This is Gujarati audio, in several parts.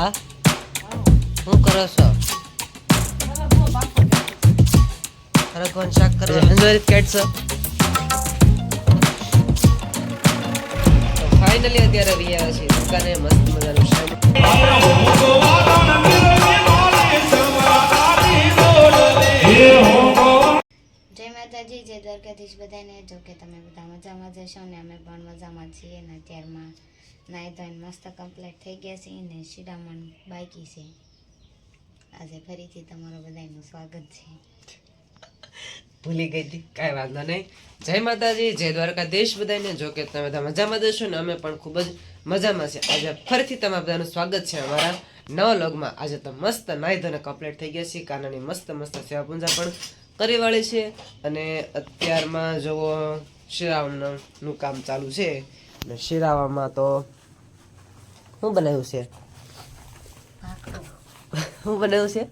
હા? શું કરો છો? હરગવાનું શાક હંજવારી ફાઇનલી અત્યારે આવી આવ્યા છીએ. દુકાને મસ્ત મજાનું શાક. જય માતાજી જય દ્વારકાધીશ બધાને. જો કે તમે બધા મજામાં જશો ને અમે પણ મજામાં છીએ ને અત્યારમાં નાહી ધોઈને મસ્ત કમ્પ્લીટ થઈ ગયા છે અને શિરામણ બાકી છે. આજે ફરીથી તમારું બધાનું સ્વાગત છે. ભૂલી ગઈ હતી, કાંઈ વાંધો નહીં. જય માતાજી, જય દ્વારકાધીશ બધાને જો કે તમે બધા મજામાં જશો ને, અમે પણ ખૂબ જ મજામાં છે આજે ફરીથી તમારા બધાનું સ્વાગત છે અમારા નવા લોગમાં આજે તો મસ્ત નાહી ધોને કમ્પ્લીટ થઈ ગયા છે કાનાની મસ્ત મસ્ત સેવા પૂજા પણ કરી વાળી છે. અને અત્યારમાં જુઓ શિરાવણનું કામ ચાલુ છે. અને શિરાવામાં તો શું બનાવ્યું છે? શું બનાવ્યું છે?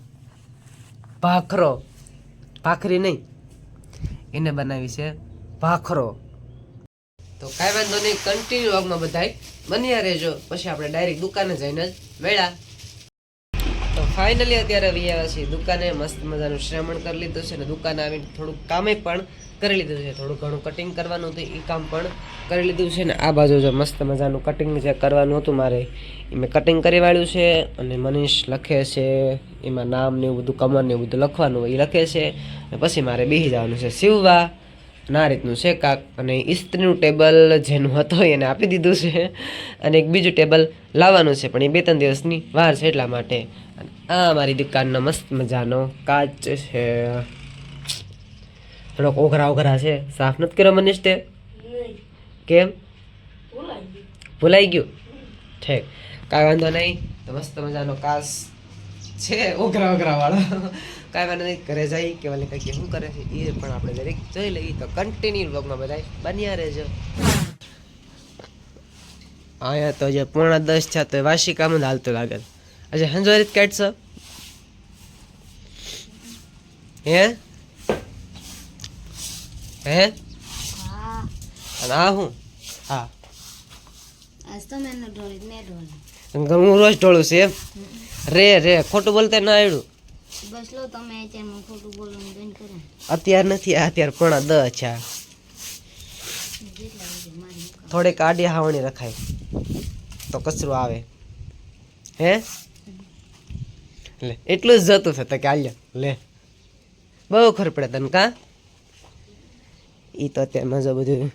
ભાખરો. ભાખરી નહીં. એને બનાવી છે ભાખરો. તો કાંઈ વાંધો નહીં કન્ટિન્યુ વર્કમાં બધાય. બન્યા રહેજો. પછી આપણે ડાયરેક્ટ દુકાને જઈને જ મેળા ફાઇનલી અત્યારે આવી આવ્યા છીએ. દુકાને મસ્ત મજાનું શ્રમણ કરી લીધું છે અને દુકાને આવીને થોડુંક કામે પણ કરી લીધું છે. થોડું ઘણું કટિંગ કરવાનું હતું એ કામ પણ કરી લીધું છે ને આ બાજુ જો મસ્ત મજાનું કટિંગ જે કરવાનું હતું મારે એ મેં કટિંગ કરી વાળ્યું છે અને મનીષ લખે છે, એમાં નામ ને એવું બધું કમર ને એવું બધું લખવાનું એ લખે છે અને પછી મારે બેસી જવાનું છે. સીવવા, ના રીતનું છે કાક, અને ઇસ્ત્રીનું ટેબલ જેનું હતું એને આપી દીધું છે અને એક બીજું ટેબલ લાવવાનું છે, પણ એ બે ત્રણ દિવસની વાર છે એટલા માટે. આ મારી દુકાનનો મસ્ત મજાનો કાચ છે. થોડોક ઓઘરા ઓઘરા છે. સાફ નથી કર્યો મનીષ તે? કેમ? ભૂલાઈ ગયું. ઠીક. કાંઈ વાંધો નહીં. તો મસ્ત મજાનો કાચ છે, ઓઘરા ઓઘરા વાળો. કાંઈ વાંધો નહીં, ઘરે જઈ કે વાલે કંઈક શું કરે છે એ પણ આપણે દરેક જોઈ લઈએ. તો કન્ટિન્યુ બ્લોગમાં બધા બન્યા રહેજો. અહીંયા તો જે પૂર્ણ દસ છે તો વાસી કામ જ હાલતું લાગે. છે. આજે હંજવારી જ કાઢશો હે? હે? હા. અને આ હું? હા. આજ તો મેં ઢોળી ને ઢોળી હું રોજ ઢોળું છું એમ? રે રે ખોટું બોલતા ના આવડ્યું. બસ લો તમે અત્યારમાં ખોટું બોલવાનું બંધ કરે. અત્યાર નથી અત્યારે છે. મારી મુકામ. થોડીક આડી હાવણી રખાય. તો કચરો આવે. હે? લે, એટલું જ જતું થતું કે આલ્યો, લે. બહુ ખબર પડે તને કા? એ તો અત્યારે મજા બધું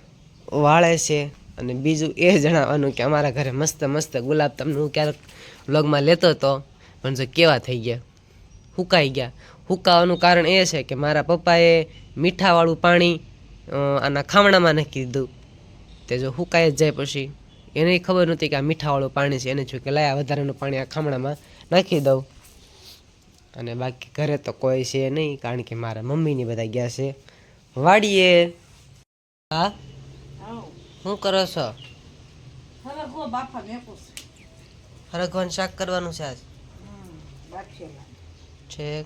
વાળે છે અને બીજું એ જણાવવાનું કે અમારા ઘરે મસ્ત મસ્ત ગુલાબ તમને હું ક્યારેક વ્લોગમાં લેતો હતો પણ જો કેવા થઈ ગયા? હુકાઈ ગયા. હુકાવાનું કારણ એ છે કે મારા પપ્પાએ મીઠાવાળું પાણી આના ખામણામાં નાખી દીધું. તે જો હુકાઈ જ જાય પછી. એને ખબર નહોતી કે આ મીઠાવાળું પાણી છે. એને જો કે લાયા વધારાનું પાણી આ ખામણામાં નાખી દઉં. અને બાકી ઘરે તો કોઈ છે નહીં કારણ કે મારા મમ્મીની બધા ગયા છે. વાડીએ. હા? શું કરો છો? હરગવાનું શાક કરવાનું છે આજ? છે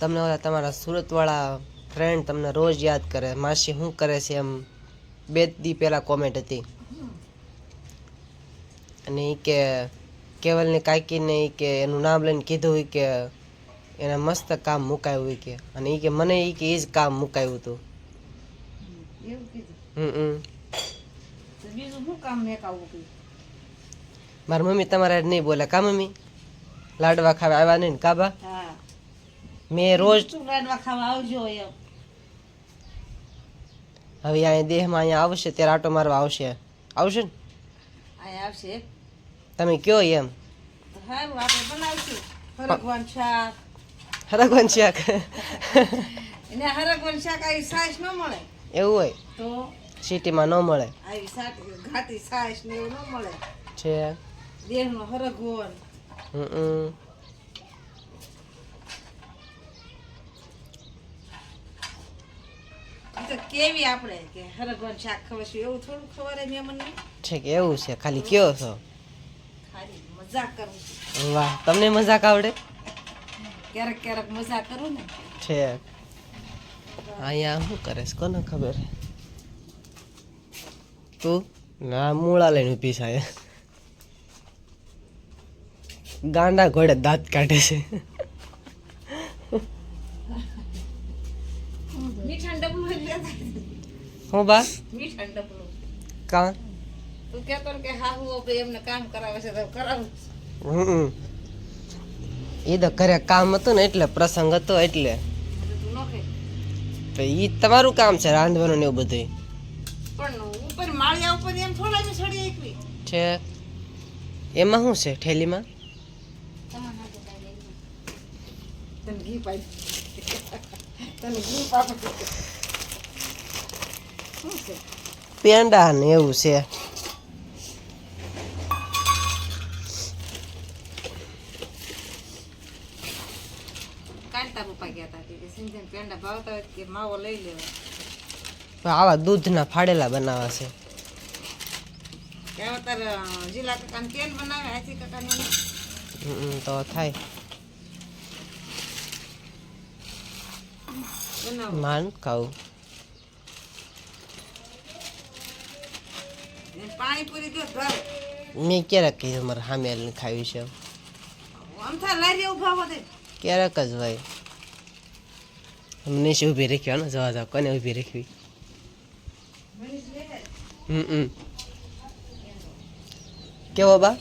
તમને ઓલા તમારા સુરતવાળા ફ્રેન્ડ તમને રોજ યાદ કરે માસી શું કરે છે એમ? બે દી પહેલાં કોમેન્ટ હતી. અને એ કે કેવલની કાકીને એ કે એનું નામ લઈને કીધું કે એને મસ્ત કામ મુકાયું કે. અને એ કે મને એ કે એ જ કામ મુકાયું હતું હમ મારી મમ્મી તમારા નહીં બોલે. કા મમ્મી? લાડવા ખાવા આવ્યા નહીં ને કાબા? મેં રોજ હવે અહીંયા દેહમાં અહીંયા આવશે ત્યારે આટો મારવા આવશે. આવશે ને? તમે કયો એમ? હરગવાન શાક. એવું હોય. તો સિટીમાં ન મળે. આ ઘાટી સાંજ ને એવું ન મળે. છે. હમ હમ. કેવી આપણે કે હરગવન શાક ખવશું એવું થોડું ખબર એમ મને કે એવું છે ખાલી કયો છો? ખાલી મજાક કરું છું. વાહ તમને મજાક આવડે? ક્યારેક ક્યારેક મજા કરું ને. છે અહીંયા શું કરે છે કોને ખબર? તું? ના મૂળા લઈને ઊભી છે ગાંડા ઘોડે દાંત કાઢે છે. હું બા? કા? તું કેતો ને કે હા હું એમને કામ કરાવે છે તો કરાવું. હમ. એ તો ઘરે કામ હતું ને એટલે પ્રસંગ હતો એટલે. તું ઈ તમારું કામ છે રાંધવાનું ને એવું બધું પણ ઉપર માળિયા ઉપર એમ થોડા જ છડી એકવી છે. એમાં શું છે લો. તને ઘી પાઈ તને ઘી પાપ શું છે? પેંડા ને એવું છે કાંતા પપ્પા ગયા હતા પેંડા ભાવતા હોય કે માવો લઈ લેવો. આવા દૂધના ફાડેલા બનાવે છે. જીલા કાકાને કેન બનાવે કાકાને હમ, તો થાય. માન ખાવું પાણીપુરી દો ભાવ મેં ક્યારેક કીધું મારે હામેલ ખાવી છે. આમ થા લારી ઊભા દે ક્યારેક જ ભાઈ અમને શું ઊભી રાખ્યો ને, જવા જાવ, કોને ઊભી રાખવી? હમ કેવો બા?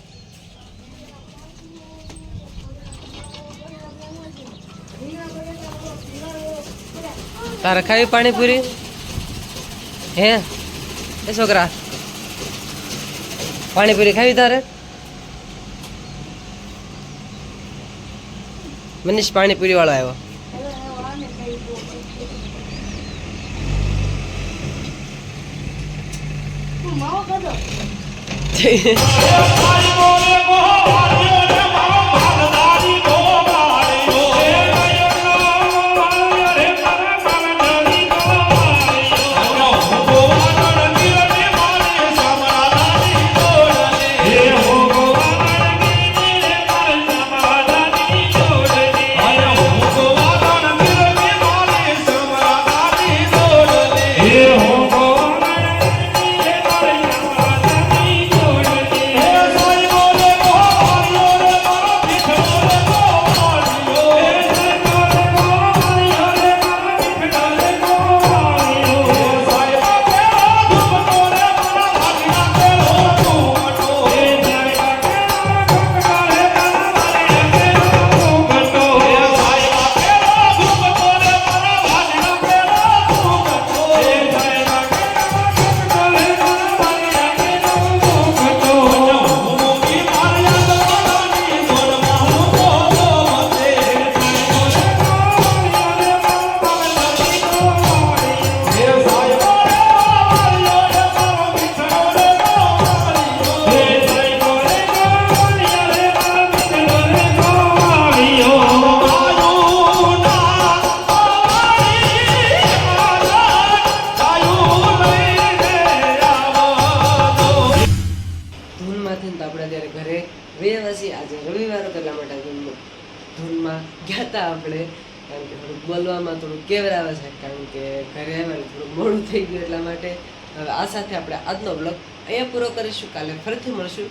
તારે ખાવી પાણીપુરી? હે? એ છોકરા. પાણીપુરી ખાવી તારે? મનીષ પાણીપુરી વાળો આવ્યો. ધૂનમાં ગયા હતા આપણે. કારણ કે થોડુંક બોલવામાં થોડુંક કેવરાવે છે, કારણ કે ઘરે આવ્યા થોડું મોડું થઈ ગયું એટલા માટે હવે આ સાથે આપણે આજનો બ્લોગ અહીંયા પૂરો કરીશું. કાલે ફરીથી મળશું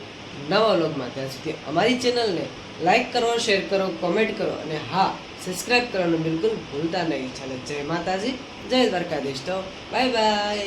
નવા બ્લોગમાં ત્યાં સુધી અમારી ચેનલને લાઈક કરો શેર કરો કોમેન્ટ કરો અને હા સબસ્ક્રાઈબ કરવાનું બિલકુલ ભૂલતા નહીં. ચાલો, જય માતાજી, જય દ્વારકાધીશ તો બાય બાય